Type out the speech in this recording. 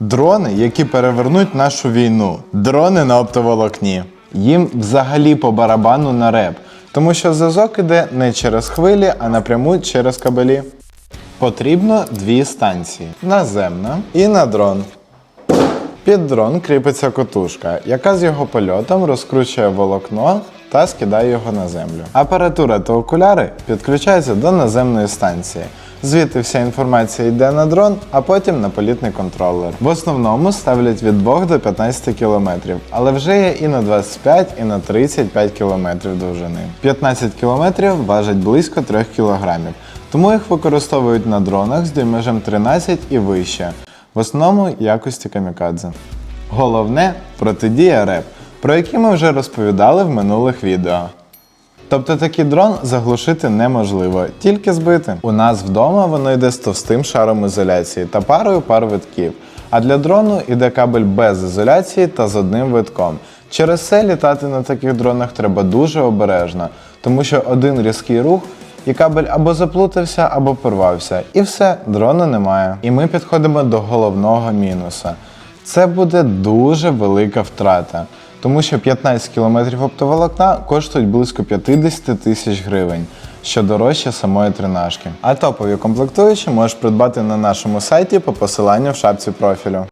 Дрони, які перевернуть нашу війну. Дрони на оптоволокні. Їм взагалі по барабану на реп, тому що зв'язок іде не через хвилі, а напряму через кабелі. Потрібно дві станції: наземна і на дрон. Під дрон кріпиться котушка, яка з його польотом розкручує волокно та скидає його на землю. Апаратура та окуляри підключаються до наземної станції. Звідти вся інформація йде на дрон, а потім на політний контролер. В основному ставлять від 2 до 15 км, але вже є і на 25, і на 35 км довжини. 15 км важать близько 3 кг, тому їх використовують на дронах з дюймежем 13 і вище в основному якості камікадзе. Головне протидія РЕП, про які ми вже розповідали в минулих відео. Тобто такий дрон заглушити неможливо, тільки збити. У нас вдома воно йде з товстим шаром ізоляції та парою пар витків. А для дрону йде кабель без ізоляції та з одним витком. Через це літати на таких дронах треба дуже обережно, тому що один різкий рух і кабель або заплутався, або порвався. І все, дрона немає. І ми підходимо до головного мінуса. Це буде дуже велика втрата, тому що 15 кілометрів оптоволокна коштують близько 50 тисяч гривень, що дорожче самої тренажки. А топові комплектуючі можеш придбати на нашому сайті по посиланню в шапці профілю.